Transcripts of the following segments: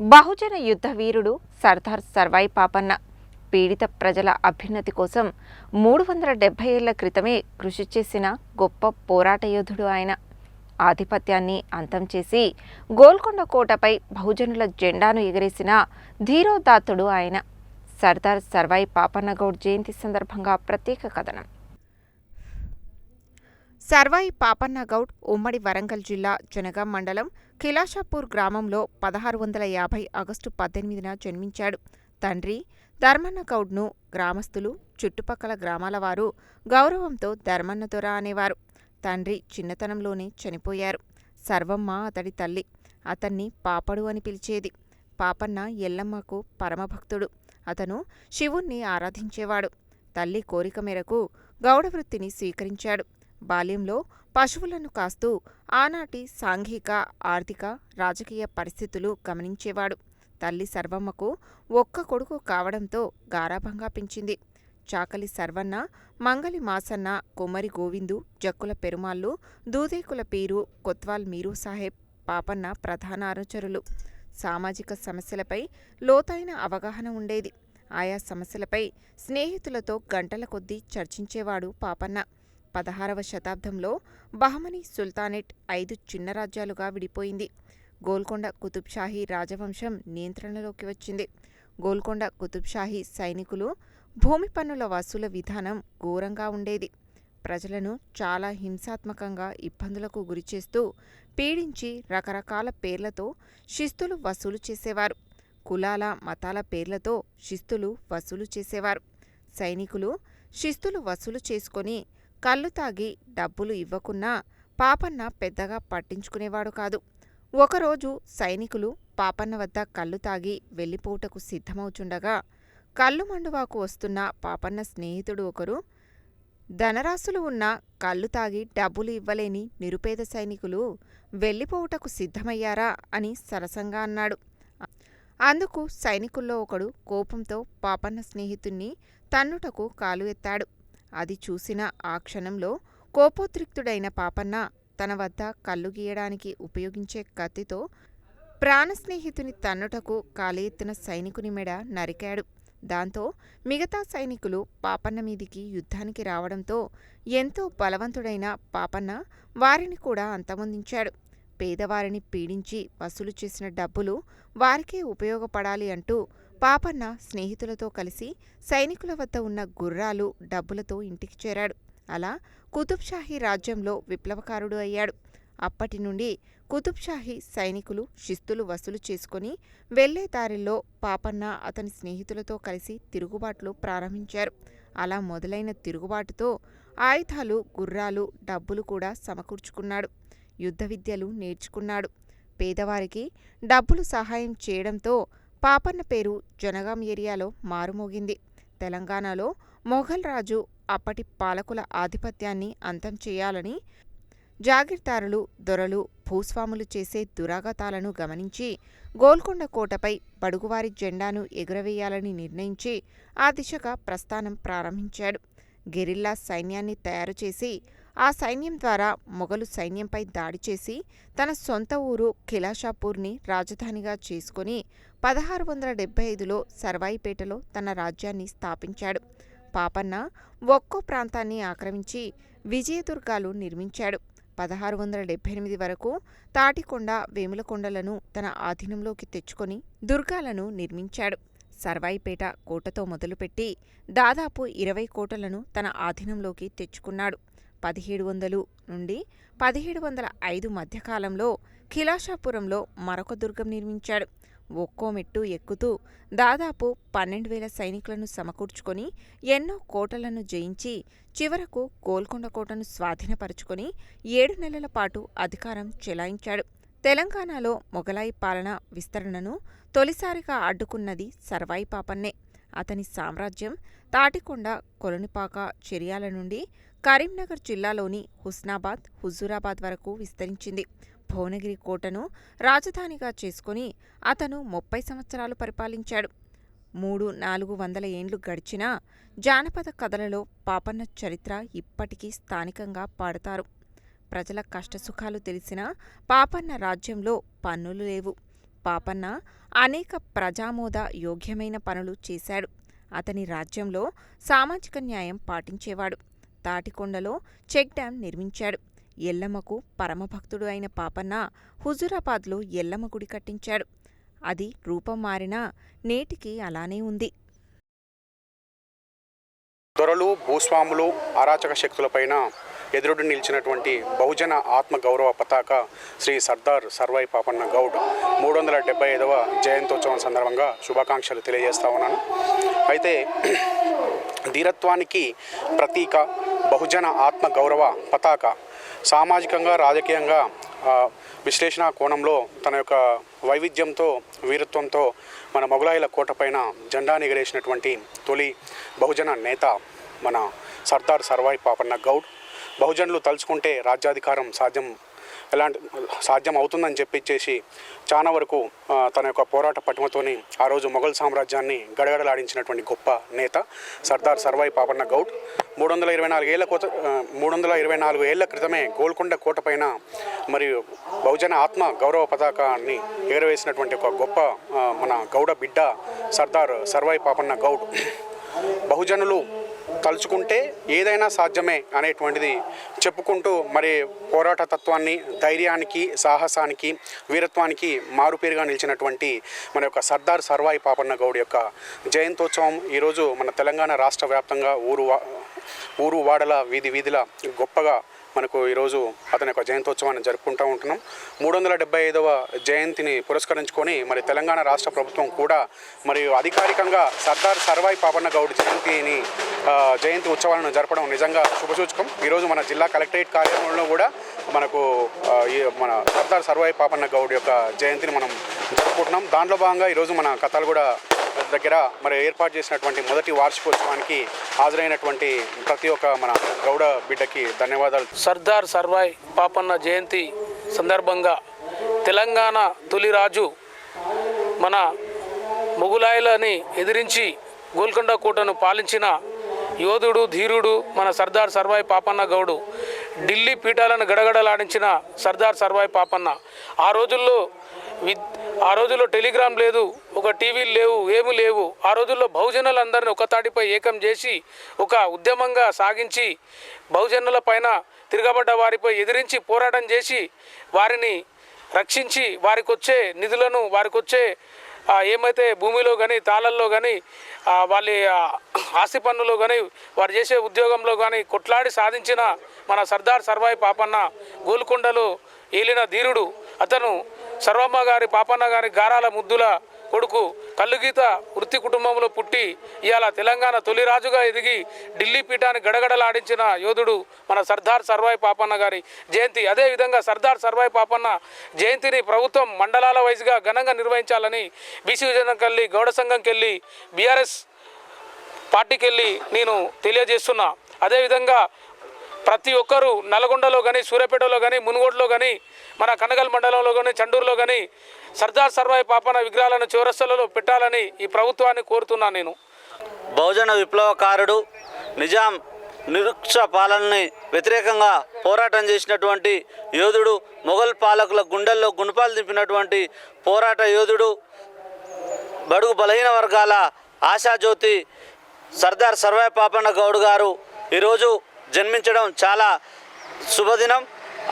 బహుజన యుద్ధ వీరుడు సర్దార్ సర్వాయి పాపన్న పీడిత ప్రజల అభ్యున్నతి కోసం మూడు వందల డెబ్బై ఏళ్ళ క్రితమే కృషి చేసిన గొప్ప పోరాట యోధుడు ఆయన. ఆధిపత్యాన్ని అంతం చేసి గోల్కొండ కోటపై బహుజనుల జెండాను ఎగరేసిన ధీరోదాత్తుడు ఆయన. సర్దార్ సర్వాయి పాపన్న గౌడ్ జయంతి సందర్భంగా ప్రత్యేక కథనం. సర్వాయి పాపన్న గౌడ్ ఉమ్మడి వరంగల్ జిల్లా జనగాం మండలం కిలాషాపూర్ గ్రామంలో పదహారు వందల యాభై ఆగస్టు పద్దెనిమిదిన జన్మించాడు. తండ్రి ధర్మన్న గౌడ్ను గ్రామస్తులు చుట్టుపక్కల గ్రామాల వారు గౌరవంతో ధర్మన్న దొర అనేవారు. తండ్రి చిన్నతనంలోనే చనిపోయారు. సర్వమ్మ అతడి తల్లి. అతన్ని పాపడు అని పిలిచేది. పాపన్న ఎల్లమ్మకు పరమభక్తుడు. అతను శివుణ్ణి ఆరాధించేవాడు. తల్లి కోరిక మేరకు గౌడవృత్తిని స్వీకరించాడు. బాల్యంలో పశువులను కాస్తూ ఆనాటి సాంఘిక ఆర్థిక రాజకీయ పరిస్థితులు గమనించేవాడు. తల్లి సర్వమ్మకు ఒక్క కొడుకు కావడంతో గారాభంగా పెంచింది. చాకలి సర్వన్న మంగలి మాసన్న కొమ్మరి గోవిందు జక్కుల పెరుమాళ్ళు దూదేకుల పీరు కొత్వాల్ మీరు సాహెబ్ పాపన్న ప్రధాన అనుచరులు. సామాజిక సమస్యలపై లోతైన అవగాహన ఉండేది. ఆయా సమస్యలపై స్నేహితులతో గంటల కొద్దీ చర్చించేవాడు పాపన్న. పదహారవ శతాబ్దంలో బహమనీ సుల్తానేట్ ఐదు చిన్న రాజ్యాలుగా విడిపోయింది. గోల్కొండ కుతుబ్షాహీ రాజవంశం నియంత్రణలోకి వచ్చింది. గోల్కొండ కుతుబ్షాహీ సైనికులు భూమి పన్నుల వసూల విధానం ఘోరంగా ఉండేది. ప్రజలను చాలా హింసాత్మకంగా ఇబ్బందులకు గురిచేస్తూ పీడించి రకరకాల పేర్లతో శిస్తులు వసూలు చేసేవారు. కులాల మతాల పేర్లతో శిస్తులు వసూలు చేసేవారు. సైనికులు శిస్తులు వసూలు చేసుకొని కళ్ళు తాగి డబ్బులు ఇవ్వకున్నా పాపన్న పెద్దగా పట్టించుకునేవాడు కాదు. ఒకరోజు సైనికులు పాపన్న వద్ద కళ్ళు తాగి వెళ్ళిపోవుటకు సిద్ధమవుచుండగా కళ్ళు మండువాకు వస్తున్న పాపన్న స్నేహితుడు ఒకరు ధనరాశులు ఉన్న కళ్ళు తాగి డబ్బులు ఇవ్వలేని నిరుపేద సైనికులు వెళ్ళిపోవుటకు సిద్ధమయ్యారా? అని సరసంగా అన్నాడు. అందుకు సైనికుల్లో ఒకడు కోపంతో పాపన్న స్నేహితుణ్ణి తన్నుటకు కాలు ఎత్తాడు. అది చూసిన ఆ క్షణంలో కోపోద్రిక్తుడైన పాపన్న తన వద్ద కళ్ళు గీయడానికి ఉపయోగించే కత్తితో ప్రాణస్నేహితుని తన్నుటకు కాలెత్తిన సైనికుని మెడ నరికాడు. దాంతో మిగతా సైనికులు పాపన్న మీదికి యుద్ధానికి రావడంతో ఎంతో బలవంతుడైన పాపన్న వారిని కూడా అంతమొందించాడు. పేదవారిని పీడించి వసూలు చేసిన డబ్బులు వారికే ఉపయోగపడాలి అంటూ పాపన్న స్నేహితులతో కలిసి సైనికుల వద్ద ఉన్న గుర్రాలు డబ్బులతో ఇంటికి చేరాడు. అలా కుతుబ్షాహీ రాజ్యంలో విప్లవకారుడు అయ్యాడు. అప్పటి నుండి కుతుబ్షాహీ సైనికులు శిస్తులు వసూలు చేసుకుని వెళ్ళే దారిలో పాపన్న అతని స్నేహితులతో కలిసి తిరుగుబాట్లు ప్రారంభించారు. అలా మొదలైన తిరుగుబాటుతో ఆయుధాలు గుర్రాలు డబ్బులు కూడా సమకూర్చుకున్నాడు. యుద్ధ విద్యలు నేర్చుకున్నాడు. పేదవారికి డబ్బులు సహాయం చేయడంతో పాపన్న పేరు జనగాం ఏరియాలో మారుమోగింది. తెలంగాణలో మొఘల్ రాజు అప్పటి పాలకుల ఆధిపత్యాన్ని అంతం చేయాలని జాగీర్దారులు దొరలు భూస్వాములు చేసే దురాగతాలను గమనించి గోల్కొండ కోటపై బడుగువారి జెండాను ఎగురవేయాలని నిర్ణయించి ఆ దిశగా ప్రస్థానం ప్రారంభించాడు. గెరిల్లా సైన్యాన్ని తయారు చేసి ఆ సైన్యం ద్వారా మొఘలు సైన్యంపై దాడి చేసి తన సొంత ఊరు ఖిలాషాపూర్ని రాజధానిగా చేసుకుని పదహారు వందల డెబ్బై ఐదులో సర్వాయిపేటలో తన రాజ్యాన్ని స్థాపించాడు. పాపన్న ఒక్కో ప్రాంతాన్ని ఆక్రమించి విజయదుర్గాలు నిర్మించాడు. పదహారు వందల డెబ్బై ఎనిమిది వరకు తాటికొండ వేములకొండలను తన ఆధీనంలోకి తెచ్చుకొని దుర్గాలను నిర్మించాడు. సర్వాయిపేట కోటతో మొదలుపెట్టి దాదాపు ఇరవై కోటలను తన ఆధీనంలోకి తెచ్చుకున్నాడు. పదిహేడు వందలు నుండి పదిహేడు వందల ఐదు మధ్యకాలంలో ఖిలాషాపురంలో మరొక దుర్గం నిర్మించాడు. ఒక్కో మెట్టు ఎక్కుతూ దాదాపు పన్నెండు వేల సైనికులను సమకూర్చుకొని ఎన్నో కోటలను జయించి చివరకు గోల్కొండ కోటను స్వాధీనపరుచుకొని ఏడు నెలల పాటు అధికారం చెలాయించాడు. తెలంగాణలో మొఘలాయి పాలన విస్తరణను తొలిసారిగా అడ్డుకున్నది సర్వాయి పాపన్నే. అతని సామ్రాజ్యం తాటికొండ కొలనిపాక చెరియాల నుండి కరీంనగర్ జిల్లాలోని హుస్నాబాద్ హుజూరాబాద్ వరకు విస్తరించింది. భువనగిరి కోటను రాజధానిగా చేసుకుని అతను ముప్పై సంవత్సరాలు పరిపాలించాడు. మూడు నాలుగు వందల ఏండ్లు గడిచినా జానపద కథలలో పాపన్న చరిత్ర ఇప్పటికీ స్థానికంగా పాడతారు. ప్రజల కష్టసుఖాలు తెలిసిన పాపన్న రాజ్యంలో పన్నులు లేవు. పాపన్న అనేక ప్రజామోద యోగ్యమైన పనులు చేశాడు. అతని రాజ్యంలో సామాజిక న్యాయం పాటించేవాడు. తాటికొండలో చెక్ డ్యాం నిర్మించాడు. ఎల్లమ్మకు పరమభక్తుడు అయిన పాపన్న హుజురాబాద్లో ఎల్లమ్మ గుడి కట్టించాడు. అది రూపం మారినా నేటికి అలానే ఉంది. దొరలు భూస్వాములు అరాచక శక్తులపైన ఎదురుడు నిలిచినటువంటి బహుజన ఆత్మ గౌరవ పతాక శ్రీ సర్దార్ సర్వాయి పాపన్న గౌడ్ మూడు వందల డెబ్బై ఐదవ జయంతోత్సవం సందర్భంగా శుభాకాంక్షలు తెలియజేస్తా ఉన్నాను. అయితే ధీరత్వానికి ప్రతీక బహుజన ఆత్మ గౌరవ పతాక సామాజికంగా రాజకీయంగా విశ్లేషణ కోణంలో తన యొక్క వైవిధ్యంతో వీరత్వంతో మన మొగలాయిల కోటపైన జెండా ఎగరేసినటువంటి తొలి బహుజన నేత మన సర్దార్ సర్వాయి పాపన్న గౌడ్. బహుజనులు తలుచుకుంటే రాజ్యాధికారం సాధ్యం ఎలాంటి సాధ్యం అవుతుందని చెప్పిచ్చేసి చాలా వరకు తన యొక్క పోరాట పటిమతోని ఆ రోజు మొఘల్ సామ్రాజ్యాన్ని గడగడలాడించినటువంటి గొప్ప నేత సర్దార్ సర్వాయి పాపన్న గౌడ్. మూడు వందల ఇరవై నాలుగు ఏళ్ళ కోత మూడు వందల ఇరవై నాలుగు ఏళ్ళ క్రితమే గోల్కొండ కోట పైన మరియు బహుజన ఆత్మ గౌరవ పతాకాన్ని ఎగరవేసినటువంటి ఒక గొప్ప మన గౌడ బిడ్డ సర్దార్ సర్వాయి పాపన్న గౌడ్. బహుజనులు తలుచుకుంటే ఏదైనా సాధ్యమే అనేటువంటిది చెప్పుకుంటూ మరి పోరాట తత్వాన్ని ధైర్యానికి సాహసానికి వీరత్వానికి మారుపేరుగా నిలిచినటువంటి మన యొక్క సర్దార్ సర్వాయి పాపన్న గౌడ్ యొక్క జయంతోత్సవం ఈరోజు మన తెలంగాణ రాష్ట్ర వ్యాప్తంగా ఊరు వా- ఊరు వాడల వీధి వీధిల గొప్పగా మనకు ఈరోజు అతని యొక్క జయంతోత్సవాన్ని జరుపుకుంటూ ఉంటున్నాం. మూడు వందల డెబ్బై ఐదవ జయంతిని పురస్కరించుకొని మరి తెలంగాణ రాష్ట్ర ప్రభుత్వం కూడా మరియు అధికారికంగా సర్దార్ సర్వాయి పాపన్న గౌడ్ జయంతిని జయంతి ఉత్సవాలను జరపడం నిజంగా శుభసూచకం. ఈరోజు మన జిల్లా కలెక్టరేట్ కార్యాలయంలో కూడా మనకు ఈ మన సర్దార్ సర్వాయి పాపన్న గౌడ్ యొక్క జయంతిని మనం జరుపుకుంటున్నాం. దాంట్లో భాగంగా ఈరోజు మన కథలు కూడా దగ్గర మరి ఏర్పాటు చేసినటువంటి మొదటి వార్షికోత్సవానికి హాజరైనటువంటి ప్రతి ఒక్క మన గౌడ బిడ్డకి ధన్యవాదాలు. సర్దార్ సర్వాయ్ పాపన్న జయంతి సందర్భంగా తెలంగాణ తొలిరాజు మన మొగులాయులని ఎదిరించి గోల్కొండ కోటను పాలించిన యోధుడు ధీరుడు మన సర్దార్ సర్వాయ్ పాపన్న గౌడు ఢిల్లీ పీఠాలను గడగడలాడించిన సర్దార్ సర్వాయ్ పాపన్న. ఆ రోజుల్లో ఆ రోజుల్లో టెలిగ్రామ్ లేదు ఒక టీవీలు లేవు ఏమి లేవు. ఆ రోజుల్లో బహుజనులందరినీ ఒక తాటిపై ఏకం చేసి ఒక ఉద్యమంగా సాగించి బహుజనుల పైన తిరగబడ్డ వారిపై ఎదిరించి పోరాటం చేసి వారిని రక్షించి వారికి వచ్చే నిధులను వారికి వచ్చే ఏమైతే భూమిలో కానీ తాళల్లో కానీ వాళ్ళ ఆస్తి పన్నులో కానీ వారు చేసే ఉద్యోగంలో కానీ కొట్లాడి సాధించిన మన సర్దార్ సర్వాయి పాపన్న గోల్కొండలో ఏలిన ధీరుడు. అతను సర్వమ్మ గారి పాపన్న గారి గారాల ముద్దుల కొడుకు కల్లుగీత వృత్తి కుటుంబంలో పుట్టి ఇవాళ తెలంగాణ తొలిరాజుగా ఎదిగి ఢిల్లీ పీఠాన్ని గడగడలాడించిన యోధుడు మన సర్దార్ సర్వాయి పాపన్న గారి జయంతి. అదేవిధంగా సర్దార్ సర్వాయి పాపన్న జయంతిని ప్రభుత్వం మండలాల వైజ్గా ఘనంగా నిర్వహించాలని బీసీ విజయనకెళ్ళి గౌడ సంఘంకెళ్ళి బీఆర్ఎస్ పార్టీకి వెళ్ళి నేను తెలియజేస్తున్నా. అదేవిధంగా ప్రతి ఒక్కరూ నల్గొండలో కానీ సూర్యాపేటలో కానీ మునుగోడులో కానీ మన కనగల్ మండలంలో కానీ చండూరులో కానీ సర్దార్ సర్వాయి పాపన విగ్రహాలను చివరస్తలలో పెట్టాలని ఈ ప్రభుత్వాన్ని కోరుతున్నాను నేను. బహుజన విప్లవకారుడు నిజాం నిరుక్ష పాలనని వ్యతిరేకంగా పోరాటం చేసినటువంటి యోధుడు మొఘల్ పాలకుల గుండెల్లో గుణపాలు దింపినటువంటి పోరాట యోధుడు బడుగు బలహీన వర్గాల ఆశాజ్యోతి సర్దార్ సర్వాయి పాపన్న గౌడ్ గారు ఈరోజు జన్మించడం చాలా శుభదినం.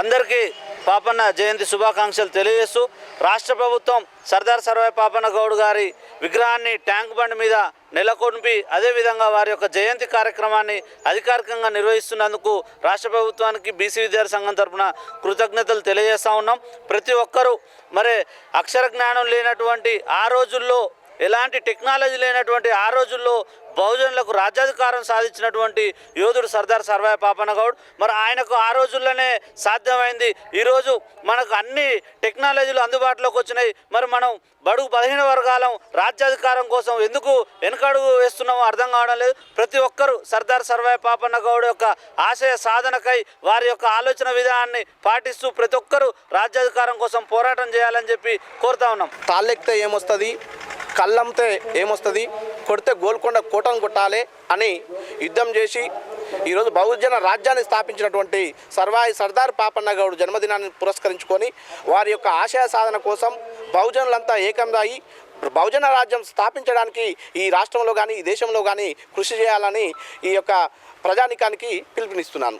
అందరికీ పాపన్న జయంతి శుభాకాంక్షలు తెలియజేస్తూ రాష్ట్ర ప్రభుత్వం సర్దార్ సర్వాయి పాపన్న గౌడ్ గారి విగ్రహాన్ని ట్యాంక్ బండ్ మీద నెలకొల్పి అదేవిధంగా వారి యొక్క జయంతి కార్యక్రమాన్ని అధికారికంగా నిర్వహిస్తున్నందుకు రాష్ట్ర ప్రభుత్వానికి బీసీ విద్యార్థి సంఘం తరఫున కృతజ్ఞతలు తెలియజేస్తా ఉన్నాం. ప్రతి ఒక్కరూ మరి అక్షర జ్ఞానం లేనటువంటి ఆ రోజుల్లో ఎలాంటి టెక్నాలజీ లేనటువంటి ఆ రోజుల్లో బహుజనులకు రాజ్యాధికారం సాధించినటువంటి యోధుడు సర్దార్ సర్వాయి పాపనగౌడ్ మరి ఆయనకు ఆ రోజుల్లోనే సాధ్యమైంది. ఈరోజు మనకు అన్ని టెక్నాలజీలు అందుబాటులోకి వచ్చినాయి. మరి మనం బడుగు బలహీన వర్గాలం రాజ్యాధికారం కోసం ఎందుకు వెనుకడుగు వేస్తున్నామో అర్థం కావడం లేదు. ప్రతి ఒక్కరూ సర్దార్ సర్వాయి పాపన్న గౌడ్ యొక్క ఆశయ సాధనకై వారి యొక్క ఆలోచన విధానాన్ని పాటిస్తూ ప్రతి ఒక్కరూ రాజ్యాధికారం కోసం పోరాటం చేయాలని చెప్పి కోరుతా ఉన్నాం. తాళ్ళెక్కితే ఏమొస్తుంది? కళ్ళంతే ఏమొస్తుంది? కొడితే గోల్కొండ కోటను కొట్టాలి అని యుద్ధం చేసి ఈరోజు బహుజన రాజ్యాన్ని స్థాపించినటువంటి సర్వాయి సర్దార్ పాపన్న గౌడ్ జన్మదినాన్ని పురస్కరించుకొని వారి యొక్క ఆశయ సాధన కోసం బహుజనులంతా ఏకందాయి బహుజన రాజ్యం స్థాపించడానికి ఈ రాష్ట్రంలో కానీ ఈ దేశంలో కానీ కృషి చేయాలని ఈ యొక్క ప్రజానికానికి పిలుపునిస్తున్నాను.